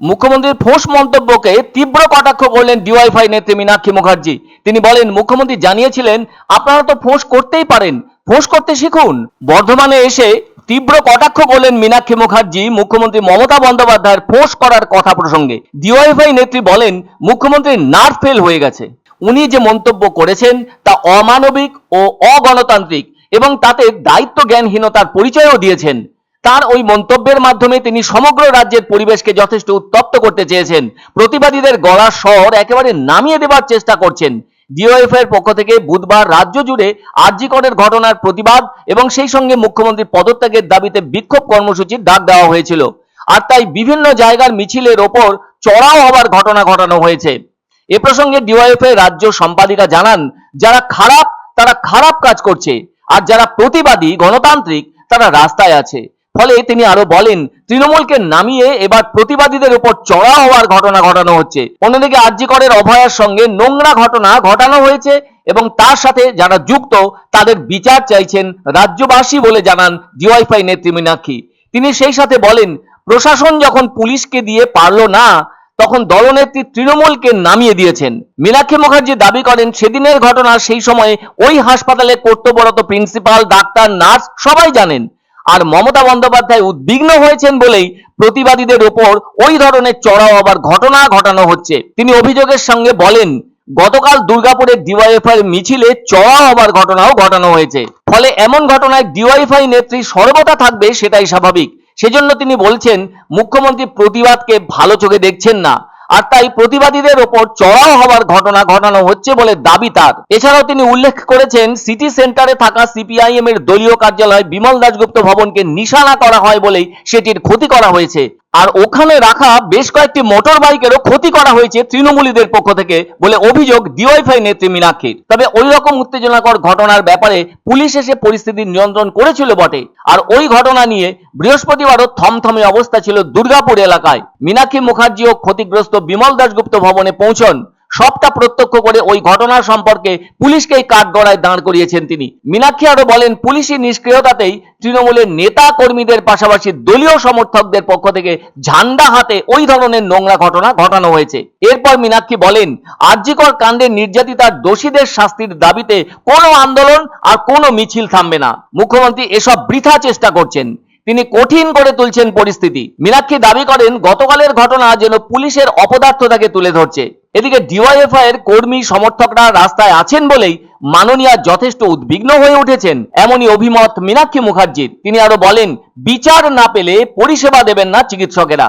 মুখ্যমন্ত্রীর ফোঁস মন্তব্যকে তীব্র কটাক্ষ করলেন ডিওয়াইফাই নেত্রী মীনাক্ষী মুখার্জি। তিনি বলেন, মুখ্যমন্ত্রী জানিয়েছিলেন, আপনারা তো ফোঁস করতেই পারেন। ফোঁস করতে শিখুন। বর্ধমানে এসে তীব্র কটাক্ষ করলেন মীনাক্ষী মুখার্জি, মুখ্যমন্ত্রী মমতা বন্দ্যোপাধ্যায়ের ফোঁস করার কথা প্রসঙ্গে। ডিওয়াইফাই নেত্রী বলেন, মুখ্যমন্ত্রীর নার্ভ ফেল হয়ে গেছে। উনি যে মন্তব্য করেছেন তা অমানবিক ও অগণতান্ত্রিক এবং তাতে দায়িত্ব জ্ঞানহীনতার পরিচয়ও দিয়েছেন। তার ওই মন্তব্যের মাধ্যমে তিনি সমগ্র রাজ্যের পরিবেশকে যথেষ্ট উত্তপ্ত করতে চেয়েছেন। প্রতিবাদীদের গলার স্বর একেবারে নামিয়ে দেবার চেষ্টা করছেন। ডিওএফ এর পক্ষ থেকে বুধবার রাজ্য জুড়ে আরজিকরের ঘটনার প্রতিবাদ এবং সেই সঙ্গে মুখ্যমন্ত্রীর পদত্যাগের দাবিতে বিক্ষোভ কর্মসূচির ডাক দেওয়া হয়েছিল। আর তাই বিভিন্ন জায়গার মিছিলের ওপর চড়াও হবার ঘটনা ঘটানো হয়েছে। এ প্রসঙ্গে ডিওএফ এর রাজ্য সম্পাদিকা জানান, যারা খারাপ, তারা খারাপ কাজ করছে। আর যারা প্রতিবাদী, গণতান্ত্রিক, তারা রাস্তায় আছে। ফলে তিনি আরও বলেন, তৃণমূলকে নামিয়ে এবার প্রতিবাদীদের উপর চড়া হওয়ার ঘটনা ঘটানো হচ্ছে। অন্যদিকে আরজিকরের অভয়ার সঙ্গে নোংরা ঘটনা ঘটানো হয়েছে এবং তার সাথে যারা যুক্ত, তাদের বিচার চাইছেন রাজ্যবাসী বলে জানান ডিওয়াইফাই নেত্রী মীনাক্ষী। তিনি সেই সাথে বলেন, প্রশাসন যখন পুলিশকে দিয়ে পারল না, তখন দলনেত্রী তৃণমূলকে নামিয়ে দিয়েছেন। মীনাক্ষী মুখার্জি দাবি করেন, সেদিনের ঘটনা সেই সময়ে ওই হাসপাতালে কর্তব্যরত প্রিন্সিপাল, ডাক্তার, নার্স সবাই জানেন। আর মমতা বন্দ্যোপাধ্যায় উদ্বিগ্ন হয়েছেন বলেই প্রতিবাদীদের ওপর ওই ধরনের চড়াও আবার ঘটনা ঘটানো হচ্ছে। তিনি অভিযোগের সঙ্গে বলেন, গতকাল দুর্গাপুরের ডিওয়াইএফআই মিছিলে চড়া হবার ঘটনাও ঘটানো হয়েছে। ফলে এমন ঘটনায় ডিওয়াইফাই নেত্রী সর্বদা থাকবে সেটাই স্বাভাবিক। সেজন্য তিনি বলছেন, মুখ্যমন্ত্রী প্রতিবাদকে ভালো চোখে দেখছেন না। আর তাই প্রতিবাদীদের ওপর চড়াও হওয়ার ঘটনা ঘটানো হচ্ছে বলে দাবি তার। এছাড়াও তিনি উল্লেখ করেছেন, সিটি সেন্টারে থাকা সিপিআইএম এর দলীয় কার্যালয় বিমল দাশগুপ্ত ভবনকে নিশানা করা হয় বলেই সেটির ক্ষতি করা হয়েছে। আর ওখানে রাখা বেশ কয়েকটি মোটর বাইকেরও ক্ষতি করা হয়েছে তৃণমূলীদের পক্ষ থেকে বলে অভিযোগ ডিওয়াইফাই নেত্রী মীনাক্ষীর। তবে ওই রকম উত্তেজনাকর ঘটনার ব্যাপারে পুলিশ এসে পরিস্থিতি নিয়ন্ত্রণ করেছিল বটে। আর ওই ঘটনা নিয়ে বৃহস্পতিবারও থমথমে অবস্থা ছিল দুর্গাপুর এলাকায়। মীনাক্ষী মুখার্জি ও ক্ষতিগ্রস্ত বিমল দাশগুপ্ত ভবনে পৌঁছন। সবটা প্রত্যক্ষ করে ওই ঘটনা সম্পর্কে পুলিশকেই কাঠগড়ায় দাঁড় করিয়েছেন তিনি। মীনাক্ষী আরও বলেন, পুলিশি নিষ্ক্রিয়তাতেই তৃণমূলের নেতা কর্মীদের পাশাপাশি দলীয় সমর্থকদের পক্ষ থেকে ঝান্ডা হাতে ওই ধরনের নোংরা ঘটনা ঘটানো হয়েছে। এরপর মীনাক্ষী বলেন, আর্যিকর কাণ্ডে নির্যাতিতার দোষীদের শাস্তির দাবিতে কোনো আন্দোলন আর কোনো মিছিল থামবে না। মুখ্যমন্ত্রী এসব বৃথা চেষ্টা করছেন। তিনি কঠিন করে তুলছেন পরিস্থিতি। মীনাক্ষী দাবি করেন, গতকালের ঘটনা যেন পুলিশের অপদার্থতাকে তুলে ধরছে। এদিকে ডিওয়াইএফআই এর কর্মী সমর্থকরা রাস্তায় আছেন বলেই মাননীয়া যথেষ্ট উদ্বিগ্ন হয়ে উঠেছেন, এমনই অভিমত মীনাক্ষী মুখার্জির। তিনি আরও বলেন, বিচার না পেলে পরিষেবা দেবেন না চিকিৎসকেরা।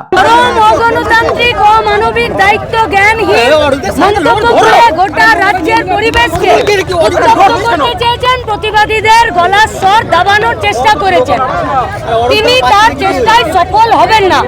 অগণতান্ত্রিক প্রতিবাদীদের গলার স্বর দাবানোর চেষ্টা করেছেন। তিনি তার চেষ্টায় সফল হবেন না।